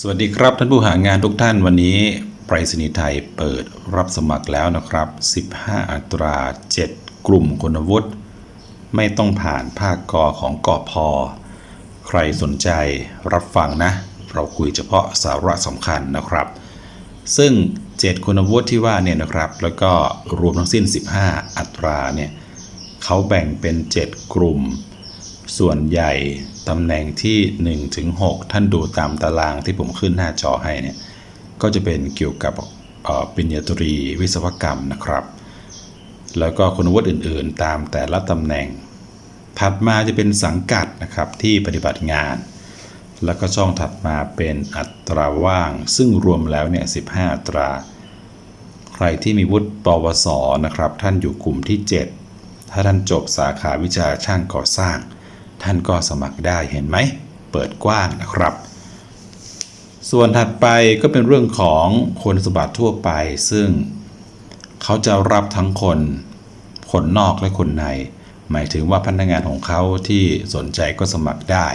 สวัสดีครับท่านผู้หางานทุกท่านวันนี้ไปรษณีย์ไทยเปิดรับสมัครแล้วนะครับ 15 อัตรา 7 กลุ่มคุณวุฒิไม่ต้องผ่านภาคกอของกอพอ ใครสนใจรับฟังนะ เราคุยเฉพาะสาระสำคัญนะครับ ซึ่ง 7 คุณวุฒิที่ว่าเนี่ยนะครับ แล้วก็รวมทั้งสิ้น 15 อัตราเนี่ยเขาแบ่งเป็น 7 กลุ่ม ส่วนใหญ่ ตำแหน่งที่1ถึง6ท่านดูตามตารางที่ผมขึ้นหน้าจอให้เนี่ยก็จะเป็นเกี่ยวกับปริญญาตรีวิศวกรรมนะครับ แล้วก็คุณวุฒิอื่นๆ ตามแต่ละตำแหน่ง ถัดมาจะเป็นสังกัดนะครับที่ปฏิบัติงาน แล้วก็ช่องถัดมาเป็นอัตราว่าง ซึ่งรวมแล้วเนี่ย15อัตรา ใครที่มีวุฒิปวสนะครับ ท่านอยู่กลุ่มที่ 7 ถ้าท่านจบสาขาวิชาช่างก่อสร้าง ท่านก็สมัครได้เห็นไหม เปิดกว้างนะครับ ส่วนถัดไปก็เป็นเรื่องของคุณสมบัติทั่วไป ซึ่งเขาจะรับทั้งคนคนนอกและคนใน หมายถึงว่าพนักงานของเขาที่สนใจก็สมัครได้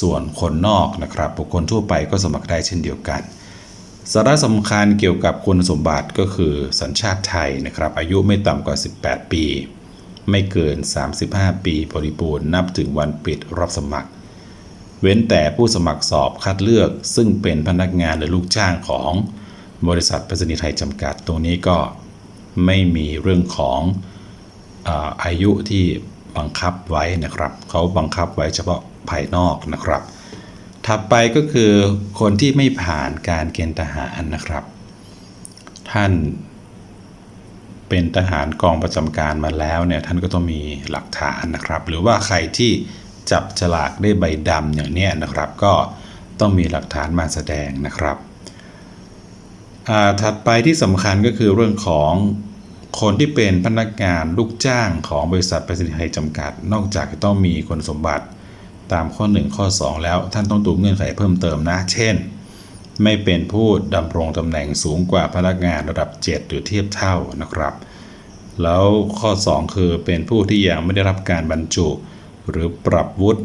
ส่วนคนนอกนะครับ บุคคลทั่วไปก็สมัครได้เช่นเดียวกันสาระสำคัญเกี่ยวกับคุณสมบัติก็คือสัญชาติไทยนะครับ อายุไม่ต่ำกว่า 18 ปี ไม่เกิน 35 ปีบริบูรณ์นับถึงวันปิดรับสมัคร เว้นแต่ผู้สมัครสอบคัดเลือก ซึ่งเป็นพนักงานหรือลูกจ้างของบริษัทปรษณีย์ไทยจำกัดตรงนี้ก็ไม่มีเรื่องของอาอายุที่บังคับไว้นะครับเขาบังคับไว้เฉพาะภายนอกนะครับ ถัดไปก็คือคนที่ไม่ผ่านการเกณฑ์ทหารนะครับ ท่าน เป็นทหารกองประจำการมาแล้วเนี่ยท่านก็ต้องมีหลักฐานนะครับ หรือว่าใครที่จับฉลากได้ใบดำอย่างเนี้ยนะครับ ก็ต้องมีหลักฐานมาแสดงนะครับอ่าถัดไปที่สำคัญก็คือเรื่องของคนที่เป็นพนักงานลูกจ้างของบริษัทไปรษณีย์ไทยจำกัด นอกจากจะต้องมีคุณสมบัติตามข้อ 1 ข้อ 2 แล้วท่านต้องดูเงื่อนไขเพิ่มเติมนะ เช่น ไม่เป็นผู้ดำรงตำแหน่งสูงกว่าพนักงานระดับ 7 หรือเทียบเท่านะครับ แล้วข้อ 2 คือเป็นผู้ที่ยังไม่ได้รับการบรรจุ หรือปรับวุฒิ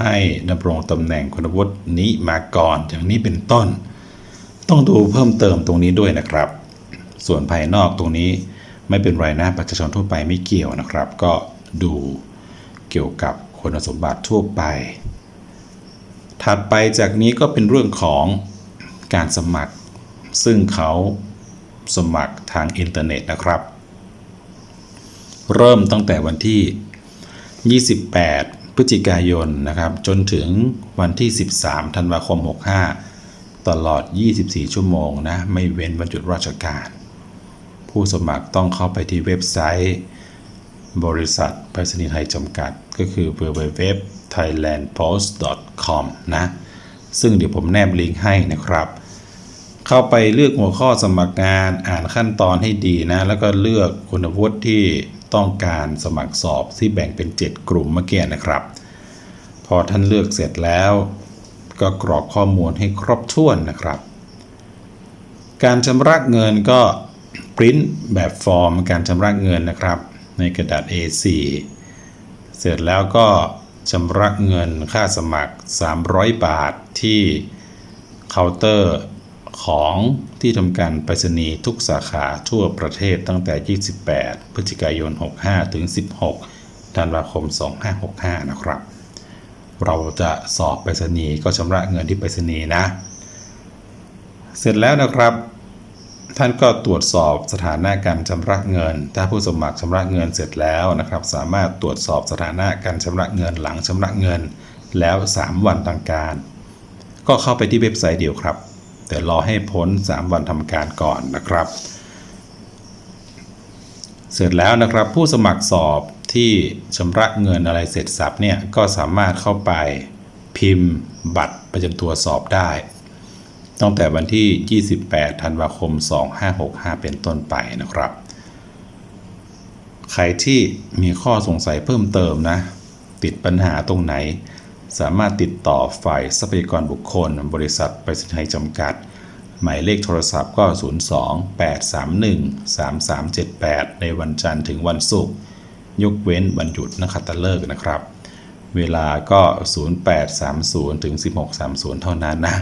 ให้ดำรงตำแหน่งคุณวุฒินี้มาก่อนอย่างนี้เป็นต้น ต้องดูเพิ่มเติมตรงนี้ด้วยนะครับ ส่วนภายนอกตรงนี้ไม่เป็นไรนะประชาชนทั่วไปไม่เกี่ยวนะครับ ก็ดูเกี่ยวกับคุณสมบัติทั่วไป ถัดไปจากนี้ก็เป็นเรื่องของ การสมัคร ซึ่งเขาสมัครทางอินเทอร์เน็ตนะครับ เริ่มตั้งแต่วันที่ 28 พฤศจิกายนนะครับ จนถึงวันที่ 13 ธันวาคม 65 ตลอด 24 ชั่วโมงนะ ไม่เว้นวันหยุดราชการ ผู้สมัครต้องเข้าไปที่เว็บไซต์ บริษัทไปรษณีย์ไทยจำกัด ก็คือ www.thailandpost.com นะ ซึ่งเดี๋ยวผมแนบลิงก์ให้นะครับ เข้าไปเลือกหัวข้อสมัครงานอ่านขั้นตอนให้ดีนะ แล้วก็เลือกคุณวุฒิที่ต้องการสมัครสอบที่แบ่งเป็น 7 กลุ่มเมื่อกี้นะครับ พอท่านเลือกเสร็จแล้ว ก็กรอกข้อมูลให้ครบถ้วนนะครับ การชำระเงินก็ปริ้นแบบฟอร์มการชำระเงินนะครับ ในกระดาษ A4 เสร็จแล้วก็ชำระเงินค่าสมัคร 300 บาทที่เคาน์เตอร์ ของที่ทำการไปรษณีย์ทุกสาขาทั่วประเทศตั้งแต่ 28 พฤศจิกายน 65 ถึง 16 ธันวาคม 2565 นะครับ เราจะสอบไปรษณีย์ก็ชำระเงินที่ไปรษณีย์นะ เสร็จแล้วนะครับ ท่านก็ตรวจสอบสถานะการชำระเงิน ถ้าผู้สมัครชำระเงินเสร็จแล้วนะครับ สามารถตรวจสอบสถานะการชำระเงินหลังชำระเงิน แล้ว 3 วันทางการ ก็เข้าไปที่เว็บไซต์เดียวครับ แต่รอให้พ้น 3 วันทำการก่อนนะครับ เสร็จแล้วนะครับผู้สมัครสอบที่ชำระเงินอะไรเสร็จสับเนี่ยก็สามารถเข้าไปพิมพ์บัตรประจำตัวสอบได้ ตั้งแต่วันที่ 28 ธันวาคม 2565 เป็นต้นไปนะครับ ใครที่มีข้อสงสัยเพิ่มเติมนะ ติดปัญหาตรงไหน สามารถติดต่อฝ่ายทรัพยากรบุคคล บริษัทไปรษณีย์ไทยจำกัด หมายเลขโทรศัพท์ก็ 02-831-3378 ในวันจันทร์ถึงวันศุกร์ยกเว้นวันหยุดนักขัตฤกษ์นะครับ เวลาก็ 0830ถึง1630 เท่านั้นนะ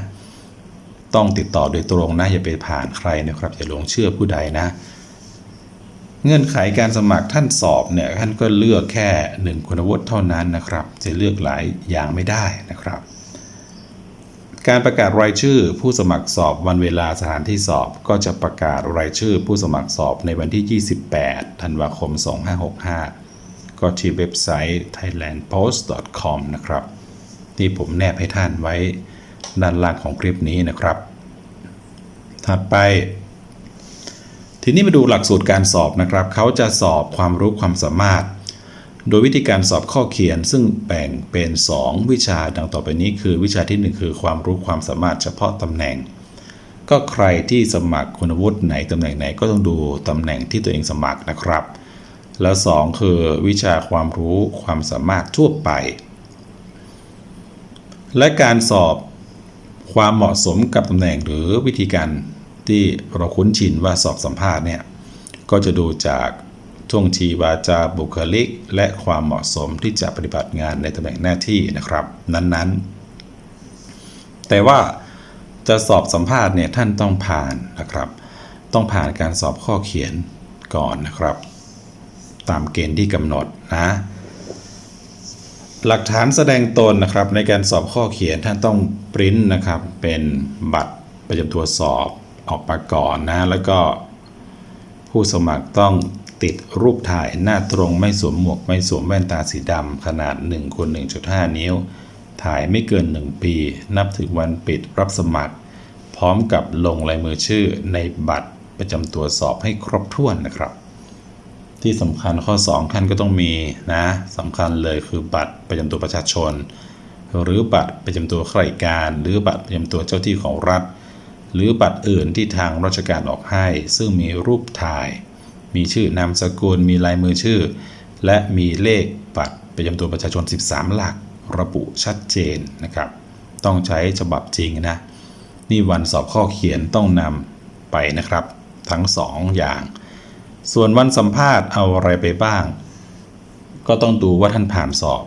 ต้องติดต่อโดยตรงนะ อย่าไปผ่านใครนะครับ อย่าหลงเชื่อผู้ใดนะ เงื่อนไขการสมัครท่านสอบเนี่ยท่านก็เลือกแค่หนึ่งคุณวุฒิเท่านั้นนะครับ จะเลือกหลายอย่างไม่ได้นะครับ การประกาศรายชื่อผู้สมัครสอบวันเวลาสถานที่สอบ ก็จะประกาศรายชื่อผู้สมัครสอบในวันที่ 28 ธันวาคม 2565 ก็ที่เว็บไซต์ thailandpost.com นะครับ ที่ผมแนบให้ท่านไว้ด้านล่างของคลิปนี้นะครับ ถัดไป ทีนี้มาดูหลักสูตรการสอบนะครับเขาจะสอบความรู้ความสามารถ โดยวิธีการสอบข้อเขียน ซึ่งแบ่งเป็น 2 วิชาดังต่อไปนี้คือวิชาที่ 1 คือความรู้ความสามารถเฉพาะตำแหน่ง ก็ใครที่สมัครคุณวุฒิไหนตำแหน่งไหนก็ต้องดูตำแหน่งที่ตัวเองสมัครนะครับ แล้ว 2 คือวิชาความรู้ความสามารถทั่วไป และการสอบความเหมาะสมกับตำแหน่งหรือวิธีการ ที่เราคุ้นชินว่าสอบสัมภาษณ์เนี่ยก็จะดูจากท่วงทีวาจาบุคลิก และความเหมาะสมที่จะปฏิบัติงานในตำแหน่งหน้าที่นะครับ นั้นๆ แต่ว่าจะสอบสัมภาษณ์เนี่ยท่านต้องผ่านนะครับ ต้องผ่านการสอบข้อเขียนก่อนนะครับ ตามเกณฑ์ที่กำหนดนะหลักฐานแสดงตนนะครับในการสอบข้อเขียนท่านต้องปริ้นนะครับเป็นบัตรประจำตัวสอบ ออกมาก่อนนะ แล้วก็ผู้สมัครต้องติดรูปถ่ายหน้าตรงไม่สวมหมวกไม่สวมแว่นตาสีดำขนาด1คูณ1.5 นิ้ว ถ่ายไม่เกิน 1 ปี นับถึงวันปิดรับสมัคร พร้อมกับลงลายมือชื่อในบัตรประจำตัวสอบให้ครบถ้วนนะครับ ที่สำคัญข้อ 2 ท่านก็ต้องมีนะสำคัญเลยคือบัตรประจำตัวประชาชน หรือบัตรประจำตัวข้าราชการ หรือบัตรประจำตัวเจ้าที่ของรัฐ หรือบัตรอื่นที่ทางราชการออกให้ ซึ่งมีรูปถ่าย มีชื่อนามสกุล มีลายมือชื่อ และมีเลขบัตรประจำตัวประชาชน 13 หลัก ระบุชัดเจนนะครับ ต้องใช้ฉบับจริงนะ นี่วันสอบข้อเขียนต้องนำไปนะครับ ทั้ง 2 อย่าง ส่วนวันสัมภาษณ์เอาอะไรไปบ้าง ก็ต้องดูว่าท่านผ่านสอบ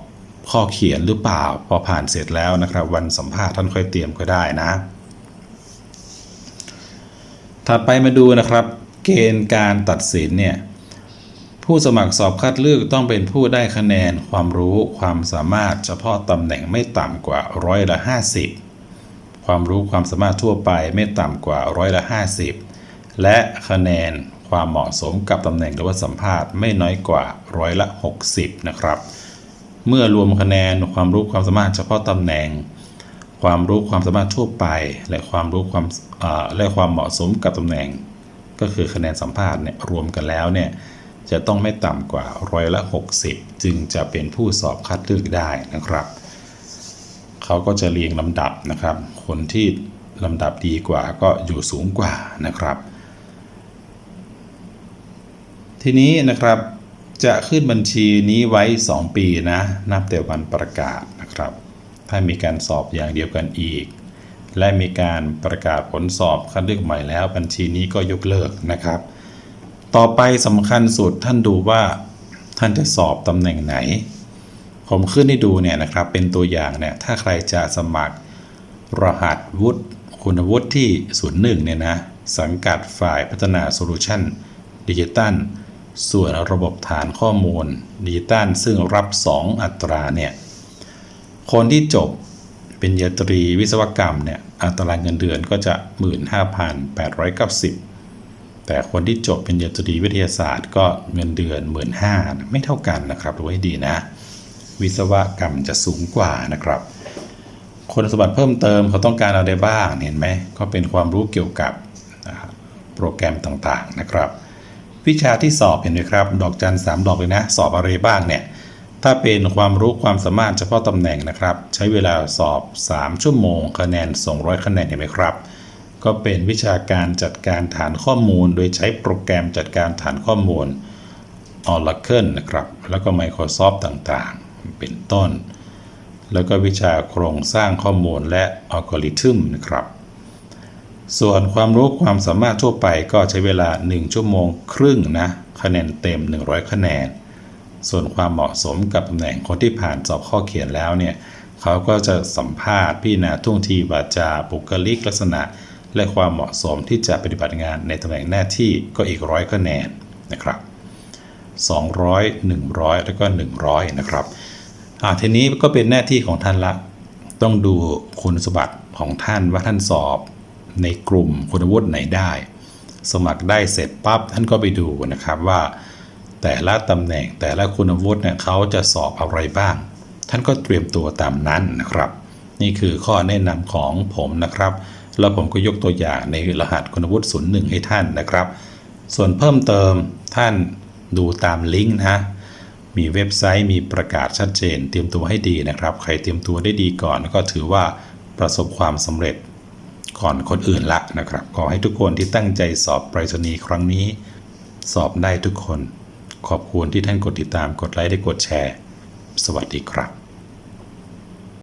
ข้อเขียนหรือเปล่า พอผ่านเสร็จแล้วนะครับ วันสัมภาษณ์ท่านค่อยเตรียมก็ได้นะ ถัดไปมาดูนะครับ เกณฑ์การตัดสินเนี่ยผู้สมัครสอบคัดเลือกต้องเป็นผู้ได้คะแนนความรู้ความสามารถเฉพาะตำแหน่งไม่ต่ำกว่าร้อยละ50 ความรู้ความสามารถทั่วไปไม่ต่ำกว่าร้อยละ50 และคะแนนความเหมาะสมกับตำแหน่งหรือว่าสัมภาษณ์ไม่น้อยกว่าร้อยละ60 นะครับ เมื่อรวมคะแนนความรู้ความสามารถเฉพาะตำแหน่ง ความรู้ความสามารถทั่วไป และความรู้ความและความเหมาะสมกับตำแหน่ง ก็คือคะแนนสัมภาษณ์เนี่ยรวมกันแล้วเนี่ยจะต้องไม่ต่ำกว่าร้อยละ 60 จึงจะเป็นผู้สอบคัดเลือกได้นะครับ เขาก็จะเรียงลำดับนะครับ คนที่ลำดับดีกว่าก็อยู่สูงกว่านะครับ ทีนี้นะครับจะขึ้นบัญชีนี้ไว้ 2 ปีนะ นับแต่วันประกาศนะครับ ถ้ามีการสอบอย่างเดียวกันอีก และมีการประกาศผลสอบคัดเลือกใหม่แล้ว บัญชีนี้ก็ยกเลิกนะครับ ต่อไปสำคัญสุดท่านดูว่าท่านจะสอบตำแหน่งไหน ผมขึ้นให้ดูเนี่ยนะครับเป็นตัวอย่างเนี่ยถ้าใครจะสมัครรหัสวุฒิคุณวุฒิที่01เนี่ยนะสังกัดฝ่ายพัฒนาโซลูชันดิจิตัลส่วนระบบฐานข้อมูลดิจิตัลซึ่งรับ 2 อัตราเนี่ย คนที่จบเป็นยตรีวิศวกรรมเนี่ยอัตราเงินเดือนก็จะ 15,890 แต่คนที่จบเป็นยตรีวิทยาศาสตร์ก็เงินเดือน 15,000ไม่เท่ากันนะครับดูให้ดีนะ วิศวกรรมจะสูงกว่านะครับคุณสมบัติเพิ่มเติมเขาต้องการอะไรบ้างเห็นไหมก็เป็นความรู้เกี่ยวกับโปรแกรมต่างๆนะครับ วิชาที่สอบเห็นไหมครับ ดอกจันสามดอกเลยนะ สอบอะไรบ้างเนี่ย ถ้าเป็นความรู้ความสามารถเฉพาะตำแหน่งนะครับ ใช้เวลาสอบ 3 ชั่วโมง คะแนน 200 คะแนนเห็นไหมครับ ก็เป็นวิชาการจัดการฐานข้อมูล โดยใช้โปรแกรมจัดการฐานข้อมูล Oracle นะครับ แล้วก็ Microsoft ต่างๆ เป็นต้น แล้วก็วิชาโครงสร้างข้อมูลและอัลกอริทึมนะครับ ส่วนความรู้ความสามารถทั่วไปก็ใช้เวลา 1 ชั่วโมงครึ่งนะคะแนนเต็ม 100 คะแนน ส่วนความเหมาะสมกับตำแหน่งคนที่ผ่านสอบข้อเขียนแล้วเนี่ยเขาก็จะสัมภาษณ์พี่นาท่วงทีวาจาบุคลิกลักษณะ และความเหมาะสมที่จะปฏิบัติงานในตำแหน่งหน้าที่ก็อีกร้อยคะแนนนะครับ200 100 แล้วก็ 100 นะครับอ่าทีนี้ก็เป็นหน้าที่ของท่านละ ต้องดูคุณสมบัติของท่านว่าท่านสอบในกลุ่มคุณวุฒิไหนได้ สมัครได้เสร็จปั๊บท่านก็ไปดูนะครับว่า แต่ละตำแหน่งแต่ละคุณวุฒิเนี่ยเขาจะสอบอะไรบ้าง ท่านก็เตรียมตัวตามนั้นนะครับ นี่คือข้อแนะนำของผมนะครับ แล้วผมก็ยกตัวอย่างในรหัสคุณวุฒิ01ให้ท่านนะครับ ส่วนเพิ่มเติมท่านดูตามลิงก์นะมีเว็บไซต์มีประกาศชัดเจน เตรียมตัวให้ดีนะครับ ใครเตรียมตัวได้ดีก่อนก็ถือว่าประสบความสำเร็จก่อนคนอื่นละนะครับ ขอให้ทุกคนที่ตั้งใจสอบไปรษณีย์ครั้งนี้ สอบได้ทุกคน ขอบคุณที่ท่านกดติดตามกดไลค์และกดแชร์ สวัสดีครับ